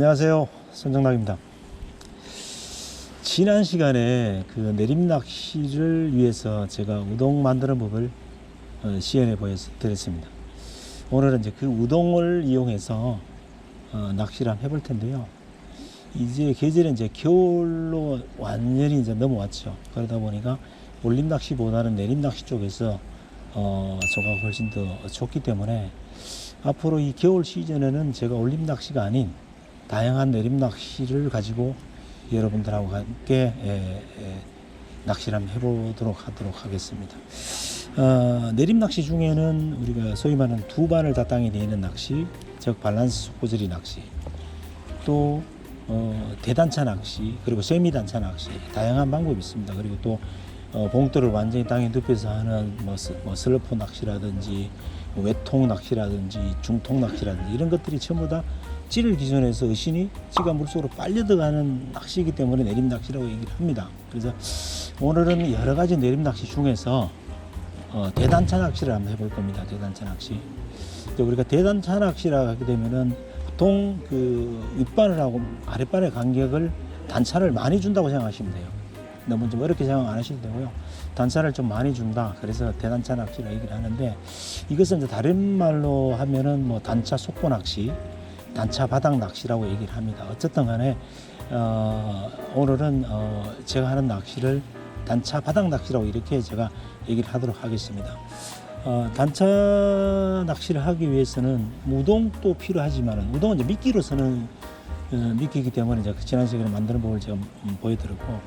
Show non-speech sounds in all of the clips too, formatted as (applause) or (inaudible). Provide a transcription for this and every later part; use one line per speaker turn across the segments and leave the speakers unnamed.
안녕하세요. 손정락입니다. 지난 시간에 그 내림 낚시를 위해서 제가 우동 만드는 법을 어, 시연해 보여드렸습니다. 오늘은 이제 그 우동을 이용해서 어, 낚시를 한번 해볼 텐데요. 이제 계절은 이제 겨울로 완전히 이제 넘어왔죠. 그러다 보니까 올림 낚시보다는 내림 낚시 쪽에서 어, 조가 훨씬 더 좋기 때문에 앞으로 이 겨울 시즌에는 제가 올림 낚시가 아닌 다양한 내림 낚시를 가지고 여러분들하고 함께 에, 에, 낚시를 한번 해보도록 하도록 하겠습니다. 어, 내림 낚시 중에는 우리가 소위 말하는 두 발을 다 땅에 내는 낚시, 즉 밸런스 속고지리 낚시, 또 어, 대단차 낚시, 그리고 세미 단차 낚시 다양한 방법이 있습니다. 그리고 또 어, 봉돌을 완전히 땅에 눕혀서 하는 뭐, 스, 뭐 슬러프 낚시라든지 뭐 외통 낚시라든지 중통 낚시라든지 이런 것들이 전부 다 찌를 기준에서 어신이 찌가 물속으로 빨려 들어가는 낚시이기 때문에 내림 낚시라고 얘기를 합니다. 그래서 오늘은 여러 가지 내림 낚시 중에서 어, 대단차 낚시를 한번 해볼 겁니다. 대단차 낚시. 근데 우리가 대단차 낚시라 하게 되면은 보통 그 윗바늘 하고 아랫바늘 간격을 단차를 많이 준다고 생각하시면 돼요. 너무 좀 어렵게 생각 안 하셔도 되고요. 단차를 좀 많이 준다. 그래서 대단차 낚시라 얘기를 하는데 이것은 이제 다른 말로 하면은 뭐 단차 속보 낚시, 단차 바닥 낚시라고 얘기를 합니다. 어쨌든 간에 어, 오늘은 어, 제가 하는 낚시를 단차 바닥 낚시라고 이렇게 제가 얘기를 하도록 하겠습니다. 어, 단차 낚시를 하기 위해서는 우동도 필요하지만 우동은 이제 미끼로 서는 어, 미끼이기 때문에 이제 지난 시간에 만드는 법을 제가 음, 보여드렸고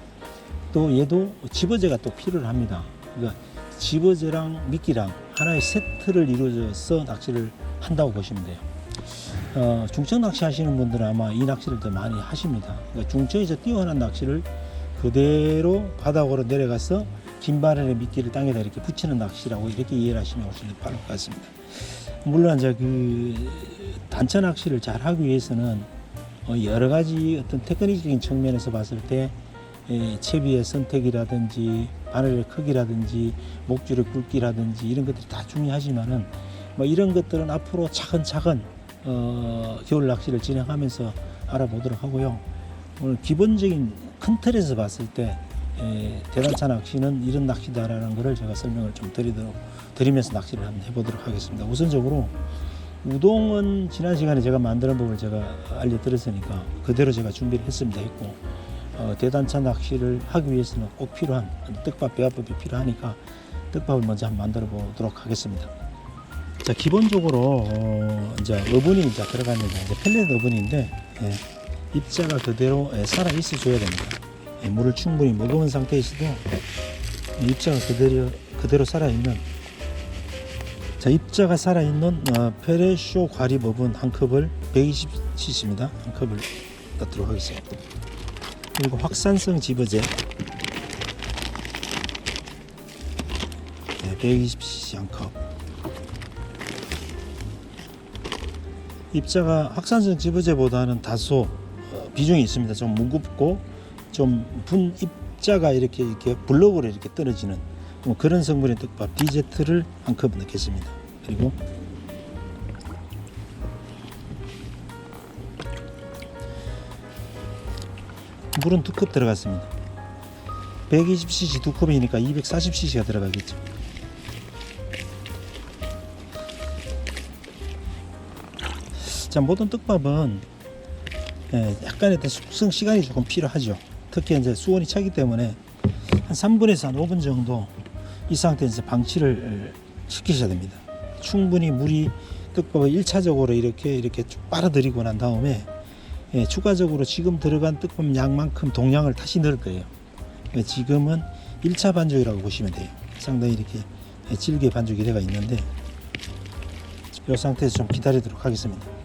또 얘도 집어제가 또 필요를 합니다. 그러니까 집어제랑 미끼랑 하나의 세트를 이루어져서 낚시를 한다고 보시면 돼요. 어, 중청 낚시 하시는 분들은 아마 이 낚시를 더 많이 하십니다. 그러니까 중청에서 뛰어난 낚시를 그대로 바닥으로 내려가서 긴 바늘의 미끼를 땅에다 이렇게 붙이는 낚시라고 이렇게 이해를 하시면 훨씬 더 빠를 것 같습니다. 물론 이제 그 단차 낚시를 잘 하기 위해서는 어, 여러 가지 어떤 테크닉적인 측면에서 봤을 때 예, 채비의 선택이라든지 바늘의 크기라든지 목줄의 굵기라든지 이런 것들이 다 중요하지만은 뭐 이런 것들은 앞으로 차근차근 어, 겨울 낚시를 진행하면서 알아보도록 하고요. 오늘 기본적인 큰 틀에서 봤을 때 에, 대단차 낚시는 이런 낚시다라는 것을 제가 설명을 좀 드리도록 드리면서 낚시를 한번 해보도록 하겠습니다. 우선적으로 우동은 지난 시간에 제가 만드는 법을 제가 알려드렸으니까 그대로 제가 준비를 했습니다. 했고 어, 대단차 낚시를 하기 위해서는 꼭 필요한 떡밥 배합법이 필요하니까 떡밥을 먼저 한번 만들어 보도록 하겠습니다. 자 기본적으로 어, 이제 어분이 이제 들어갑니다. 이제 펠렛 어분인데 예, 입자가 그대로 예, 살아 있어 줘야 됩니다. 예, 물을 충분히 머금은 상태에서도 예, 입자가 그대로 그대로 살아 있는 자 입자가 살아 있는 어, 페레쇼 과립 어분 한 컵을 120cc입니다. 한 컵을 넣도록 하겠습니다. 그리고 확산성 네, 120cc 한 컵. 입자가 확산성 집어제보다는 다소 어, 비중이 있습니다. 좀 무겁고 좀 분 입자가 이렇게 이렇게 블록으로 이렇게 떨어지는 뭐 그런 성분의 떡밥 디제트를 한 컵 넣겠습니다. 그리고 물은 두 컵 들어갔습니다. 120cc 두 컵이니까 240cc가 들어가겠죠. 자 모든 떡밥은 예, 약간의 숙성 시간이 조금 필요하죠. 특히 이제 수온이 차기 때문에 한 3분에서 한 5분 정도 이 상태에서 방치를 시키셔야 됩니다. 충분히 물이 떡밥을 1차적으로 이렇게 이렇게 쭉 빨아들이고 난 다음에 예, 추가적으로 지금 들어간 떡밥 양만큼 동량을 다시 넣을 거예요. 예, 지금은 1차 반죽이라고 보시면 돼요. 상당히 이렇게 예, 질게 반죽이 되어 있는데 이 상태에서 좀 기다리도록 하겠습니다.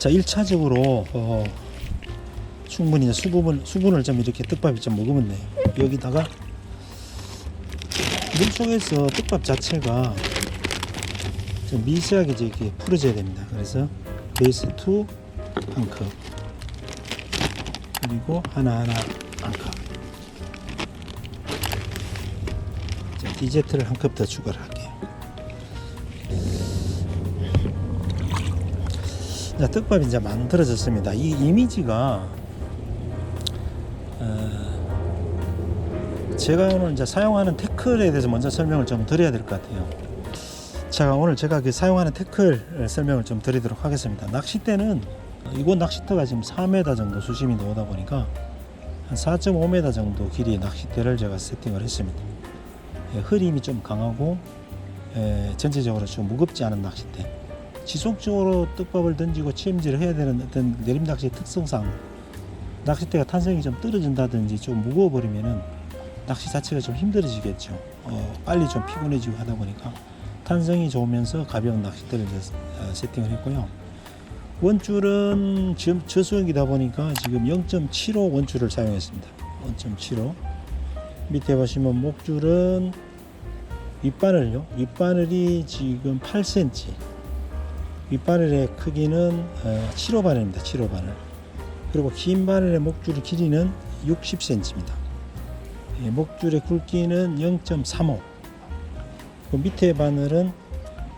자, 1차적으로 어, 충분히 수분을 수분을 좀 이렇게 떡밥이 좀 먹으면 돼요. 여기다가 물 속에서 떡밥 자체가 좀 미세하게 이렇게 풀어져야 됩니다. 그래서 베이스 2 한 컵. 그리고 하나하나 한 컵. 자, 디제트를 한 컵 더 추가를 할게요. 이제 떡밥이 이제 만들어졌습니다. 이 이미지가 어, 제가 오늘 이제 사용하는 태클에 대해서 먼저 설명을 좀 드려야 될 것 같아요. 자 오늘 제가 그 사용하는 태클 설명을 좀 드리도록 하겠습니다. 낚싯대는 이곳 낚시터가 지금 4m 정도 수심이 나오다 보니까 한 4.5m 정도 길이의 낚싯대를 제가 세팅을 했습니다. 예, 흐림이 좀 강하고 예, 전체적으로 좀 무겁지 않은 낚싯대. 지속적으로 떡밥을 던지고 체험질을 해야 되는 어떤 내림 낚시의 특성상 낚싯대가 탄성이 좀 떨어진다든지 좀 무거워 버리면은 낚시 자체가 좀 힘들어지겠죠. 어, 빨리 좀 피곤해지고 하다 보니까 탄성이 좋으면서 가벼운 낚싯대를 어, 세팅을 했고요. 원줄은 지금 저수역이다 보니까 지금 0.75 원줄을 사용했습니다. 0.75 밑에 보시면 목줄은 윗바늘요. 윗바늘이 지금 8cm. 윗바늘의 크기는 7호 바늘입니다. 7호 바늘. 그리고 긴 바늘의 목줄의 길이는 60cm입니다. 목줄의 굵기는 0.35. 그 밑에 바늘은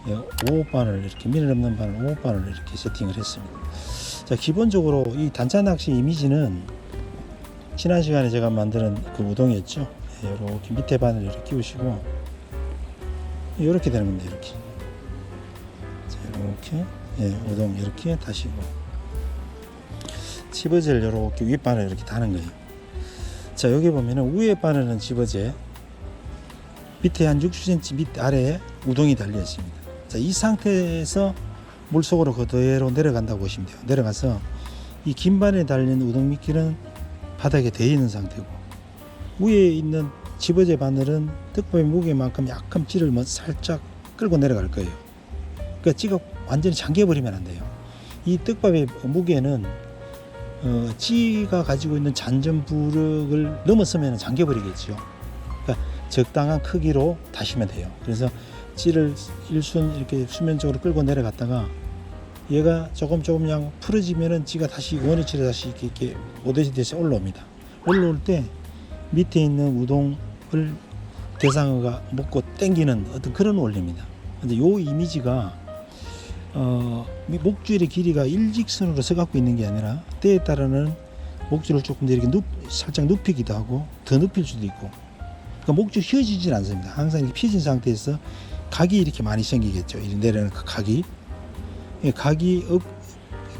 5호 바늘 이렇게 미늘 없는 바늘 5호 바늘 이렇게 세팅을 했습니다. 자 기본적으로 이 단차 낚시 이미지는 지난 시간에 제가 만드는 그 우동이었죠. 이렇게 밑에 바늘 이렇게 끼우시고 이렇게 되는 겁니다. 이렇게. 자, 이렇게 예, 우동 이렇게 다시고 집어질 이렇게 윗 바늘 이렇게 다는 거예요. 자 여기 보면은 위에 바늘은 집어제 밑에 한 60cm 밑 아래에 우동이 달려 있습니다. 자, 이 상태에서 물 속으로 그대로 내려간다고 보시면 돼요. 내려가서 이 긴 바늘에 달린 우동 미끼는 바닥에 대 있는 상태고 위에 있는 집어제 바늘은 떡밥의 무게만큼 약간 찌를 뭐 살짝 끌고 내려갈 거예요. 그러니까 찌가 완전히 잠겨버리면 안 돼요. 이 떡밥의 무게는 어, 찌가 가지고 있는 잔전 부력을 넘어서면 잠겨버리겠죠. 그러니까 적당한 크기로 다시면 돼요. 그래서 찌를 일순 이렇게 수면적으로 끌고 내려갔다가 얘가 조금 조금 양 풀어지면은 찌가 다시 원위치로 다시 이렇게, 이렇게 대시 올라옵니다. 올라올 때 밑에 있는 우동을 대상어가 먹고 땡기는 어떤 그런 원리입니다. 근데 요 이미지가 어, 목줄의 길이가 일직선으로 서갖고 있는 게 아니라 때에 따라는 목줄을 조금 더 이렇게 눕, 살짝 눕히기도 하고 더 눕힐 수도 있고 그러니까 목줄 휘어지진 않습니다. 항상 이렇게 펴진 상태에서 각이 이렇게 많이 생기겠죠. 이렇게 내려는 그 각이 예, 각이 업,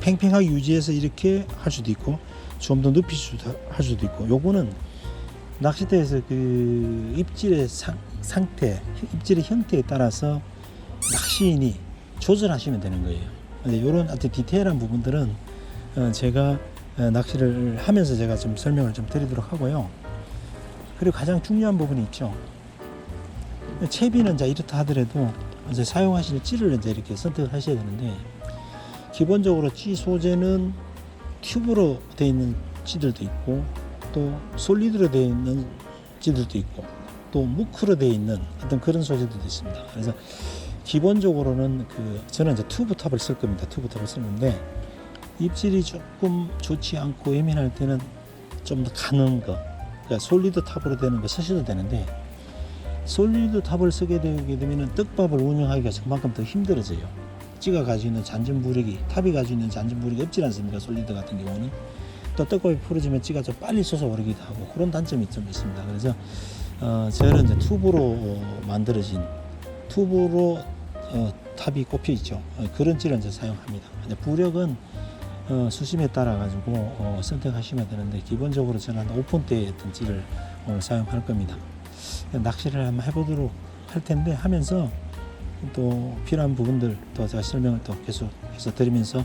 팽팽하게 유지해서 이렇게 할 수도 있고 좀 더 눕힐 수도 할 수도 있고 요거는 낚싯대에서 그 입질의 상, 상태, 입질의 형태에 따라서 낚시인이 조절하시면 되는 거예요. 이런 디테일한 부분들은 어, 제가 어, 낚시를 하면서 제가 좀 설명을 좀 드리도록 하고요. 그리고 가장 중요한 부분이 있죠. 채비는 이제 이렇다 하더라도 이제 사용하실 찌를 이제 이렇게 선택을 하셔야 되는데 기본적으로 찌 소재는 튜브로 되어 있는 찌들도 있고 또 솔리드로 되어 있는 찌들도 있고 또 무크로 되어 있는 어떤 그런 소재들도 있습니다. 그래서 기본적으로는 그 저는 이제 튜브 탑을 쓸 겁니다. 튜브 탑을 쓰는데 입질이 조금 좋지 않고 예민할 때는 좀 더 가는 거, 그러니까 솔리드 탑으로 되는 거 쓰셔도 되는데 솔리드 탑을 쓰게 되게 되면 떡밥을 운영하기가 그만큼 더 힘들어져요. 찌가 가지고 있는 잔전 부력이 탑이 가지고 있는 잔전 부력이 없지 않습니까? 솔리드 같은 경우는 또 떡밥이 풀어지면 찌가 좀 빨리 솟아오르기도 하고 그런 단점이 좀 있습니다. 그래서 어, 저는 이제 튜브로 어, 만들어진 튜브로 어, 탑이 꼽혀 있죠. 어, 그런 찌를 이제 사용합니다. 근데 부력은 어, 수심에 따라 가지고 어, 선택하시면 되는데 기본적으로 저는 오픈대의 어떤 찌를 오늘 사용할 겁니다. 낚시를 한번 해보도록 할 텐데 하면서 또 필요한 부분들 또 제가 설명을 또 계속해서 드리면서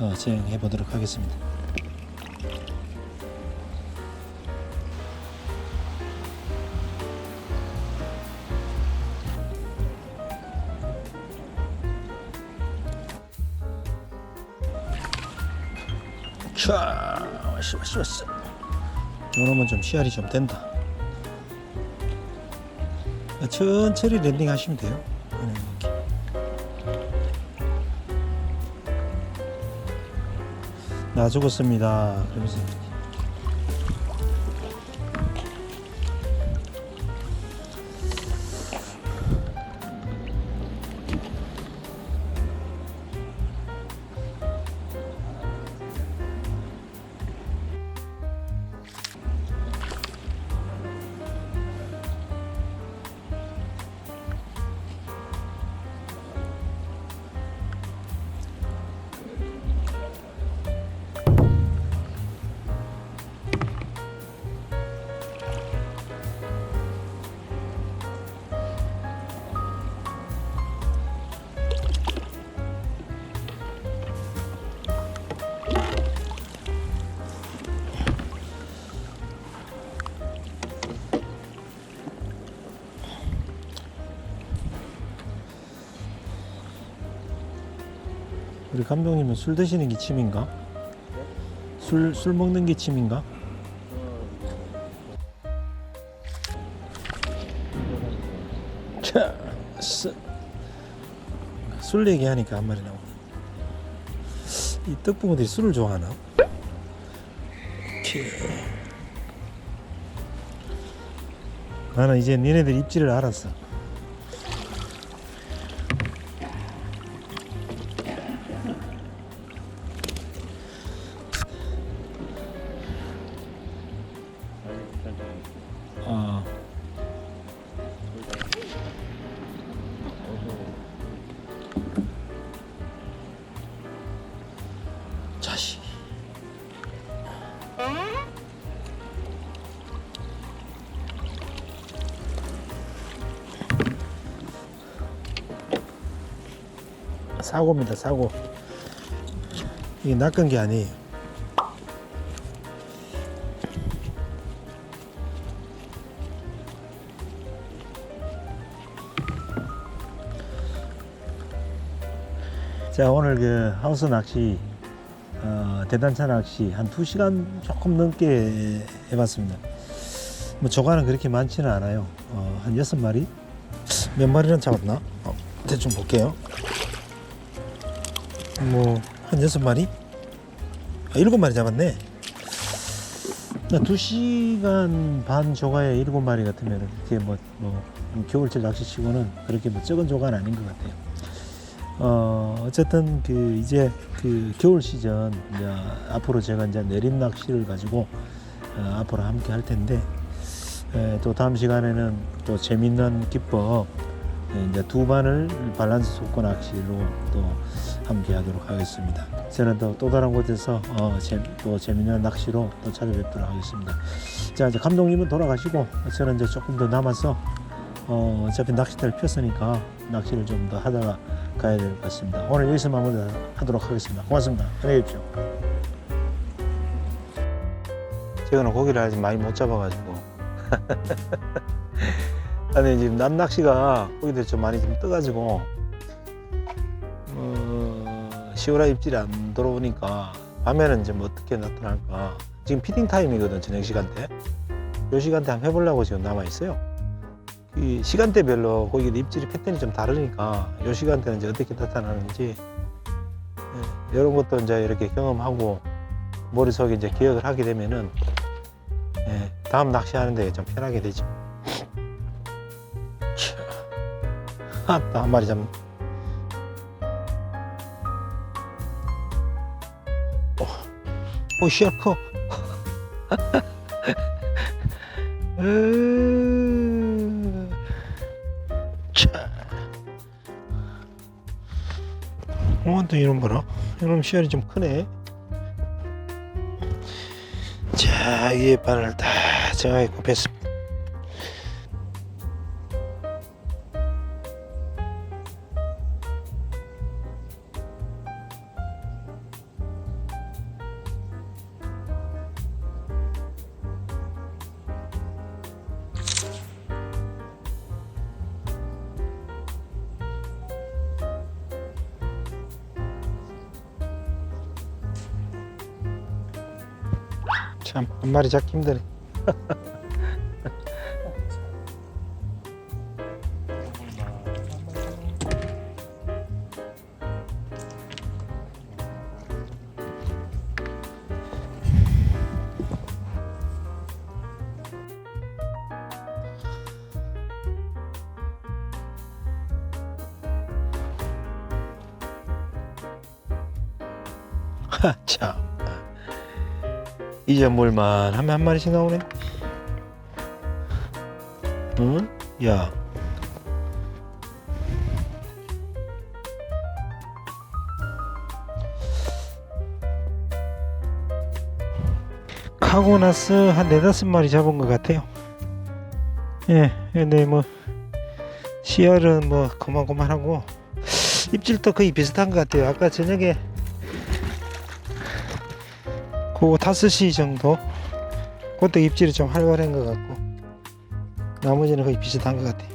어, 진행해 보도록 하겠습니다. 자, 왔어, 왔어, 왔어. 이러면 좀 씨알이 좀 된다. 천천히 랜딩 하시면 돼요. 네, 이렇게. 나 죽었습니다. 그러면서 감독님은 술 드시는 게 취미인가? 술, 술 먹는 게 취미인가? 자, 쓰. 술 얘기하니까 한 말이 나오네. 이 떡붕어들이 술을 좋아하나? 오케이. 나는 이제 니네들 입지를 알았어. 사고입니다, 사고. 이게 낚은 게 아니에요. 자, 오늘 그 하우스 낚시, 어, 대단차 낚시 한 2시간 조금 넘게 해봤습니다. 뭐 조과는 그렇게 많지는 않아요. 어, 한 6마리? 몇 마리는 잡았나? 어, 대충 볼게요. 뭐, 한 여섯 마리? 아, 일곱 마리 잡았네. 나 두 시간 반 조가에 일곱 마리 같으면 그렇게 뭐, 뭐, 겨울철 낚시 치고는 그렇게 뭐 적은 조가는 아닌 것 같아요. 어, 어쨌든 그 이제 그 겨울 시즌 이제 앞으로 제가 이제 내림 낚시를 가지고 어, 앞으로 함께 할 텐데 에, 또 다음 시간에는 또 재밌는 기법 예, 이제 두 반을 밸런스 속고 낚시로 또 함께 하도록 하겠습니다. 저는 또, 또 다른 곳에서 어, 재, 또 재밌는 낚시로 또 찾아뵙도록 하겠습니다. 자, 이제 감독님은 돌아가시고 저는 이제 조금 더 남아서 어, 어차피 낚시대를 폈으니까 낚시를 좀 더 하다가 가야 될 것 같습니다. 오늘 여기서 마무리하도록 하겠습니다. 고맙습니다. 안녕히 계십시오. 제가 고기를 아직 많이 못 잡아가지고 (laughs) 아니 지금 남 낚시가 고기들 좀 많이 좀 떠가지고 어, 시오라 입질이 안 들어오니까 밤에는 이제 뭐 어떻게 나타날까 지금 피딩 타임이거든 저녁 시간대 요 시간대 한번 해보려고 지금 남아 있어요 이 시간대별로 고기 입질이 패턴이 좀 다르니까 요 시간대는 이제 어떻게 나타나는지 예, 이런 것도 이제 이렇게 경험하고 머릿속에 이제 기억을 하게 되면은 예, 다음 낚시하는데 좀 편하게 되죠. 아따 한 마리 잡. 오 씨알 커. 으, 차. 어, 또 이런 거라. 이런 씨알이 좀 크네. 자, 위에 바늘 다 정하게 뺐습니다. 참, 한 마리 잡기 힘드네. 하, (laughs) 참. 이제 물만 하면 한 마리씩 나오네. 응? 야. 가고 나서 한 네다섯 마리 잡은 것 같아요. 예, 근데 뭐 씨알은 뭐 고만고만하고 입질도 거의 비슷한 것 같아요. 아까 저녁에 그 5시 정도? 그때 입질이 좀 활발한 것 같고 나머지는 거의 비슷한 것 같아요